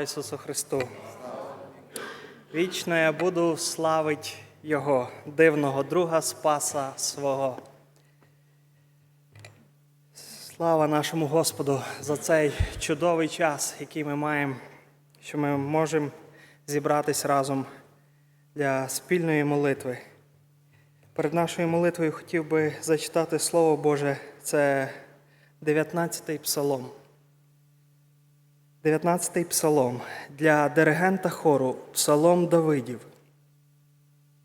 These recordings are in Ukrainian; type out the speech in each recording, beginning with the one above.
Ісусу Христу. Вічно я буду славить Його, дивного друга Спаса свого. Слава нашому Господу за цей чудовий час, який ми маємо, що ми можемо зібратись разом для спільної молитви. Перед нашою молитвою хотів би зачитати Слово Боже, це 19-й псалом. 19-й псалом для диригента хору Псалом Давидів.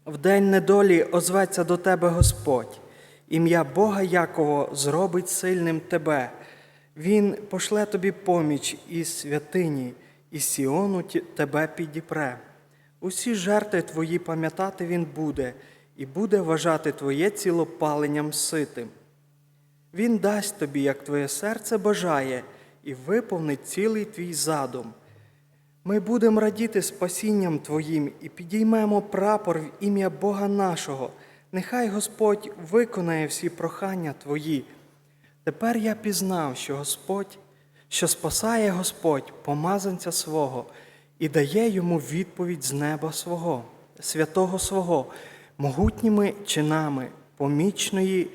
В день недолі озветься до тебе Господь, ім'я Бога Якова зробить сильним тебе. Він пошле тобі поміч із святині, із Сіону тебе підіпре. Усі жертви твої пам'ятати він буде, і буде вважати твоє тіло паленням ситим. Він дасть тобі, як твоє серце бажає, і виповнить цілий твій задум. Ми будемо радіти спасінням Твоїм і підіймемо прапор в ім'я Бога нашого. Нехай Господь виконає всі прохання Твої. Тепер я пізнав, що Господь, що спасає Господь помазанця свого і дає йому відповідь з неба свого, святого свого, могутніми чинами, помічної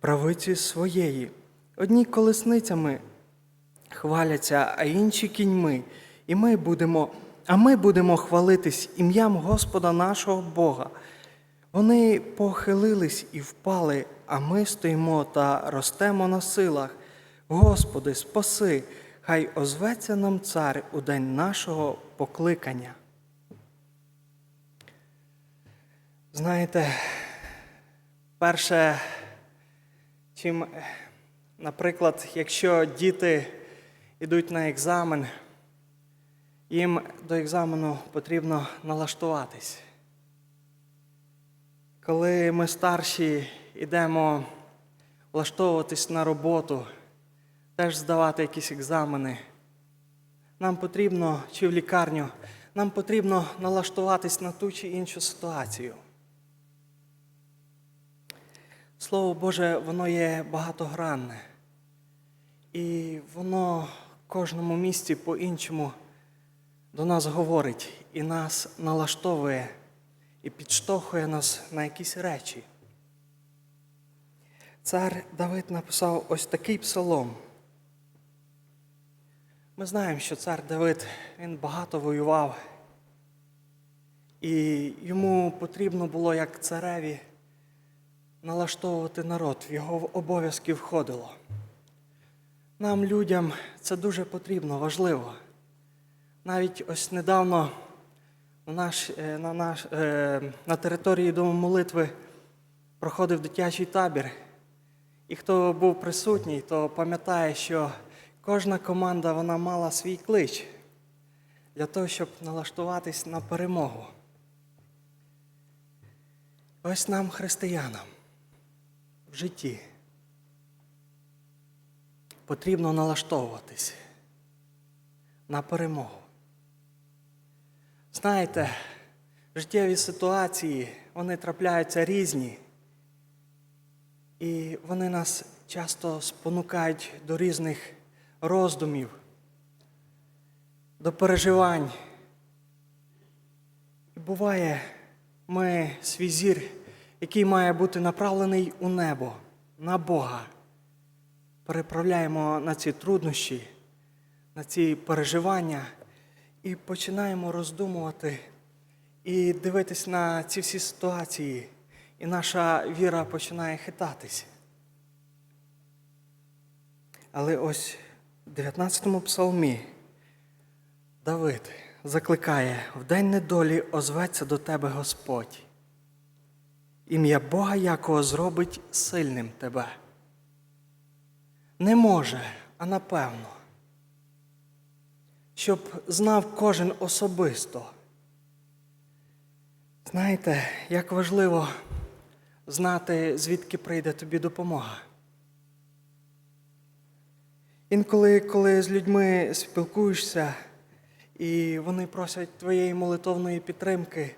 правиці своєї. Одні колесницями хваляться, а інші кіньми. І ми будемо, а ми будемо хвалитись ім'ям Господа нашого Бога. Вони похилились і впали, а ми стоїмо та ростемо на силах. Господи, спаси, хай озветься нам цар у день нашого покликання. Знаєте, перше, чим, наприклад, якщо діти йдуть на екзамен, їм до екзамену потрібно налаштуватись. Коли ми старші йдемо влаштовуватись на роботу, теж здавати якісь екзамени, нам потрібно, чи в лікарню, нам потрібно налаштуватись на ту чи іншу ситуацію. Слово Боже, воно є багатогранне. І воно кожному місці по-іншому до нас говорить і нас налаштовує і підштовхує нас на якісь речі. Цар Давид написав ось такий псалом. Ми знаємо, що цар Давид він багато воював, і йому потрібно було, як цареві, налаштовувати народ, в його обов'язки входило. Нам, людям, це дуже потрібно, важливо. Навіть ось недавно на, наш, е, на, наш, е, на території Дому молитви проходив дитячий табір. І хто був присутній, то пам'ятає, що кожна команда вона мала свій клич для того, щоб налаштуватись на перемогу. Ось нам, християнам, в житті потрібно налаштовуватись на перемогу. Знаєте, життєві ситуації, вони трапляються різні, і вони нас часто спонукають до різних роздумів, до переживань. Буває, ми свій зір, який має бути направлений у небо, на Бога, переправляємо на ці труднощі, на ці переживання і починаємо роздумувати і дивитись на ці всі ситуації, і наша віра починає хитатись. Але ось в 19-му псалмі Давид закликає в день недолі озветься до тебе Господь. Ім'я Бога Якого зробить сильним тебе. Не може, а напевно, щоб знав кожен особисто. Знаєте, як важливо знати, звідки прийде тобі допомога. Інколи, коли з людьми спілкуєшся, і вони просять твоєї молитовної підтримки,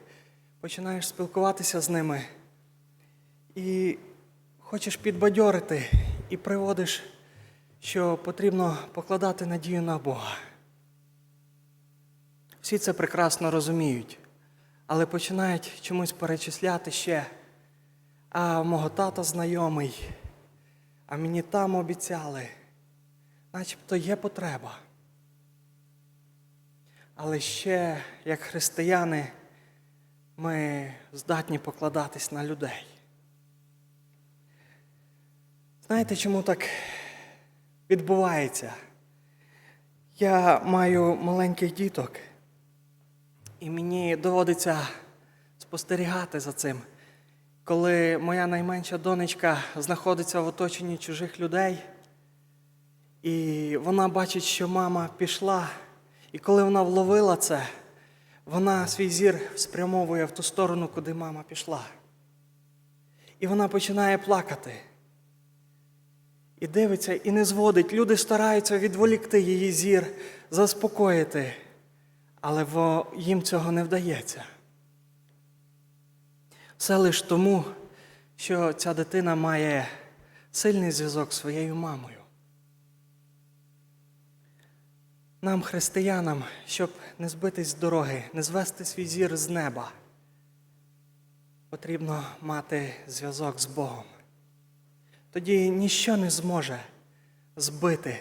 починаєш спілкуватися з ними і хочеш підбадьорити, і приводиш, що потрібно покладати надію на Бога. всі це прекрасно розуміють, але починають чомусь перечисляти ще. А мого тата знайомий, а мені там обіцяли, начебто є потреба. Але ще, як християни, ми здатні покладатись на людей. Знаєте, чому так відбувається? Я маю маленьких діток, і мені доводиться спостерігати за цим. Коли моя найменша донечка знаходиться в оточенні чужих людей, і вона бачить, що мама пішла, і коли вона вловила це, вона свій зір спрямовує в ту сторону, куди мама пішла. І вона починає плакати. І дивиться, і не зводить. Люди стараються відволікти її зір, заспокоїти, але їм цього не вдається. Все лише тому, що ця дитина має сильний зв'язок з своєю мамою. Нам, християнам, щоб не збитись з дороги, не звести свій зір з неба, потрібно мати зв'язок з Богом. Тоді ніщо не зможе збити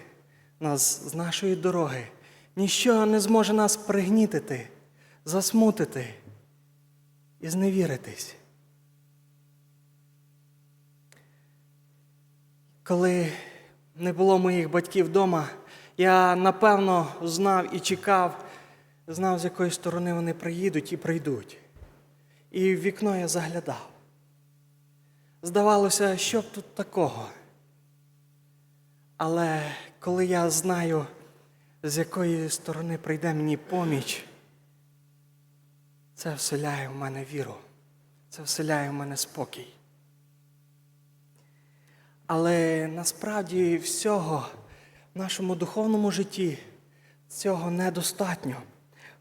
нас з нашої дороги, ніщо не зможе нас пригнітити, засмутити і зневіритись. Коли не було моїх батьків вдома, я напевно знав і чекав, знав, з якої сторони вони приїдуть і прийдуть. І в вікно я заглядав. Здавалося, що б тут такого. Але коли я знаю, з якої сторони прийде мені поміч, це вселяє в мене віру, це вселяє в мене спокій. Але насправді всього в нашому духовному житті цього недостатньо.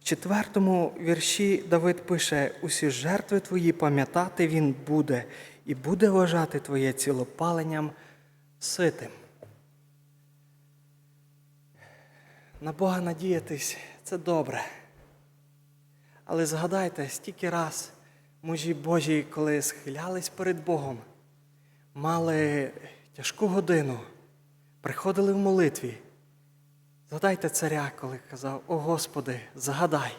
В четвертому вірші Давид пише: усі жертви твої пам'ятати він буде, і буде вважати твоє цілопаленням ситим. На Бога надіятись це добре. Але згадайте, стільки раз мужі Божі, коли схилялись перед Богом, мали тяжку годину, приходили в молитві. Згадайте царя, коли казав, о Господи, згадай.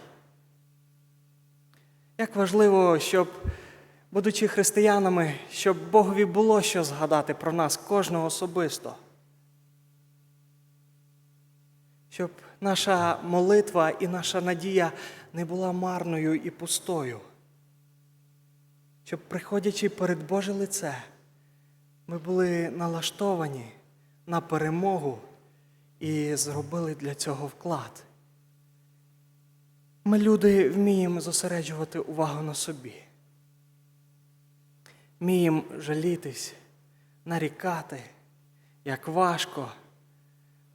Як важливо, щоб, будучи християнами, щоб Богові було що згадати про нас кожного особисто. Щоб наша молитва і наша надія не була марною і пустою. Щоб, приходячи перед Боже лице, ми були налаштовані на перемогу і зробили для цього вклад. Ми, люди, вміємо зосереджувати увагу на собі. Вміємо жалітись, нарікати, як важко.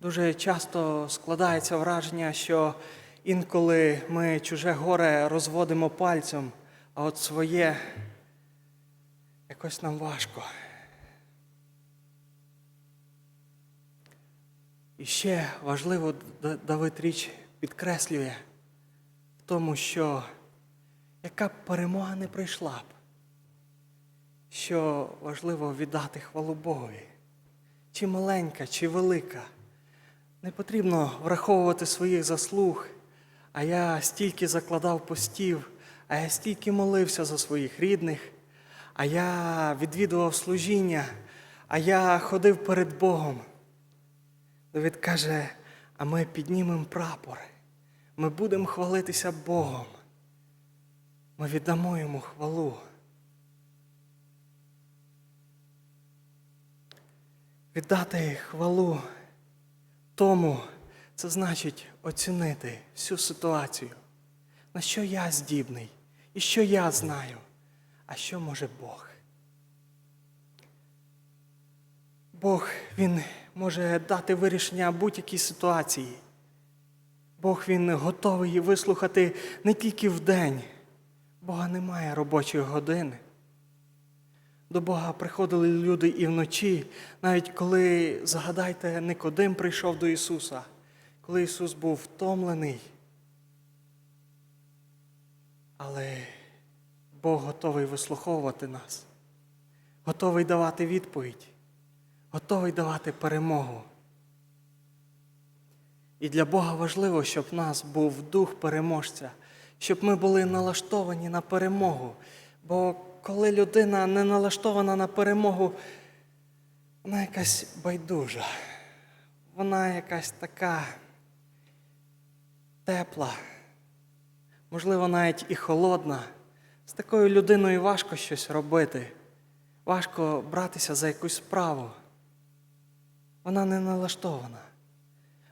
Дуже часто складається враження, що інколи ми чуже горе розводимо пальцем, а от своє якось нам важко. І ще важливо, Давид річ підкреслює в тому, що яка б перемога не прийшла б, що важливо віддати хвалу Богові, чи маленька, чи велика. Не потрібно враховувати своїх заслуг, а я стільки закладав постів, а я стільки молився за своїх рідних, а я відвідував служіння, а я ходив перед Богом. Давид каже, а ми піднімемо прапор, ми будемо хвалитися Богом. Ми віддамо йому хвалу. Віддати хвалу тому, це значить оцінити всю ситуацію, на що я здібний і що я знаю, а що може Бог. Бог Він може дати вирішення будь-якій ситуації. Бог Він готовий вислухати не тільки вдень. Бога немає робочої години. До Бога приходили люди і вночі, навіть коли, згадайте, Никодим прийшов до Ісуса, коли Ісус був втомлений. Але Бог готовий вислуховувати нас, готовий давати відповідь, готовий давати перемогу. І для Бога важливо, щоб в нас був дух переможця, щоб ми були налаштовані на перемогу. Бо коли людина не налаштована на перемогу, вона якась байдужа, вона якась така тепла, можливо, навіть і холодна. З такою людиною важко щось робити, важко братися за якусь справу. Вона не налаштована.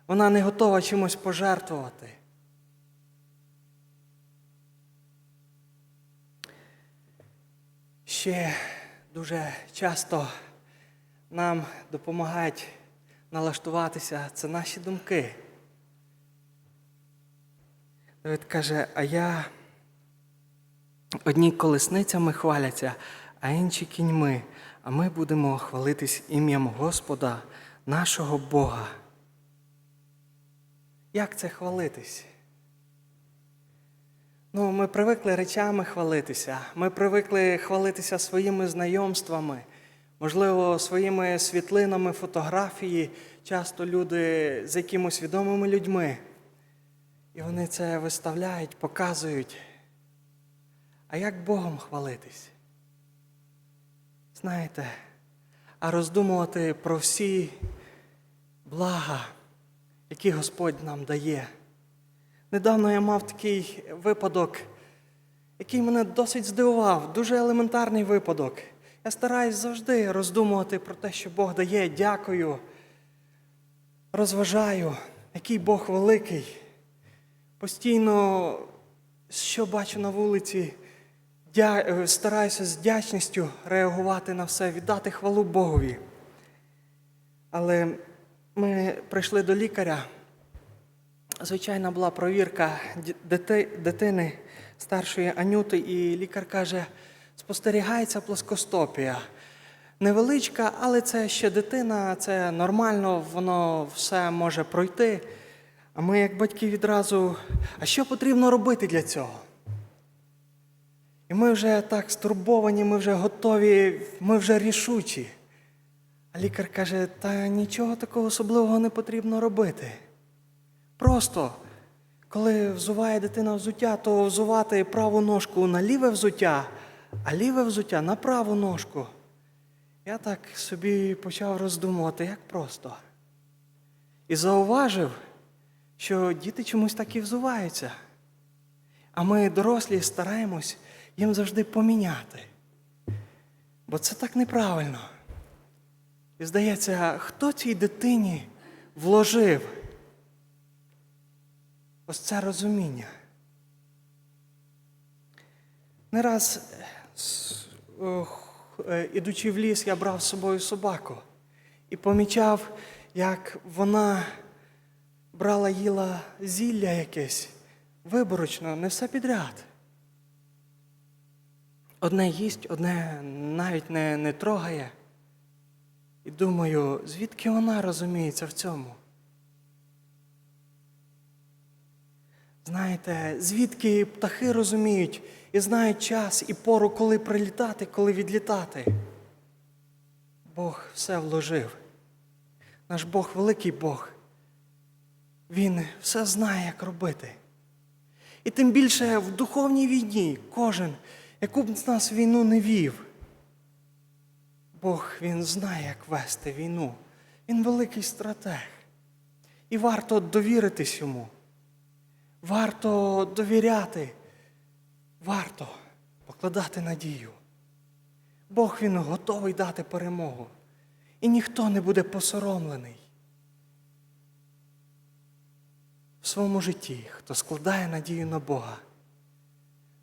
Вона не готова чимось пожертвувати. Ще дуже часто нам допомагають налаштуватися це наші думки. Давид каже, а я одні колесницями хваляться, а інші кіньми, а ми будемо хвалитись ім'ям Господа, нашого Бога. Як це хвалитись? Ну, ми привикли речами хвалитися, ми привикли хвалитися своїми знайомствами, можливо, своїми світлинами, фотографії, часто люди з якимось відомими людьми. І вони це виставляють, показують. А як Богом хвалитись? Знаєте, а роздумувати про всі блага, які Господь нам дає. Недавно я мав такий випадок, який мене досить здивував, дуже елементарний випадок. Я стараюсь завжди роздумувати про те, що Бог дає, дякую, розважаю, який Бог великий. Постійно, що бачу на вулиці, е, стараюся з вдячністю реагувати на все, віддати хвалу Богові. Але ми прийшли до лікаря. Звичайна була провірка дити- дитини старшої Анюти, і лікар каже, спостерігається плоскостопія. Невеличка, але це ще дитина, це нормально, воно все може пройти. А ми, як батьки, відразу, а що потрібно робити для цього? І ми вже так стурбовані, ми вже готові, ми вже рішучі. А лікар каже, та нічого такого особливого не потрібно робити. Просто, коли взуває дитина взуття, то взувати праву ножку на ліве взуття, а ліве взуття на праву ножку. Я так собі почав роздумувати, як просто. І зауважив, що діти чомусь так і взуваються. А ми, дорослі, стараємось їм завжди поміняти. Бо це так неправильно. І здається, хто цій дитині вложив ось це розуміння? Не раз, е, е, ідучи в ліс, я брав з собою собаку і помічав, як вона брала їла зілля якесь виборочно, не все підряд. Одне їсть, одне навіть не, не трогає. І думаю, звідки вона розуміється в цьому? Знаєте, звідки птахи розуміють і знають час і пору, коли прилітати, коли відлітати? Бог все вложив. Наш Бог великий Бог. Він все знає, як робити. І тим більше в духовній війні кожен, яку б з нас війну не вів, Бог він знає, як вести війну. Він великий стратег. І варто довіритись йому. Варто довіряти. Варто покладати надію. Бог він готовий дати перемогу. І ніхто не буде посоромлений. В своєму житті, хто складає надію на Бога.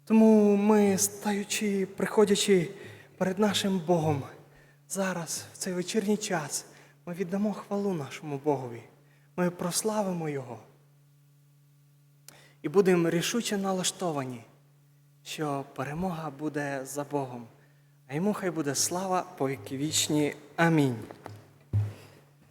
Тому ми, стаючи, приходячи перед нашим Богом, зараз, в цей вечірній час, ми віддамо хвалу нашому Богові. Ми прославимо Його. І будемо рішуче налаштовані, що перемога буде за Богом, а йому хай буде слава по віки вічні. Амінь.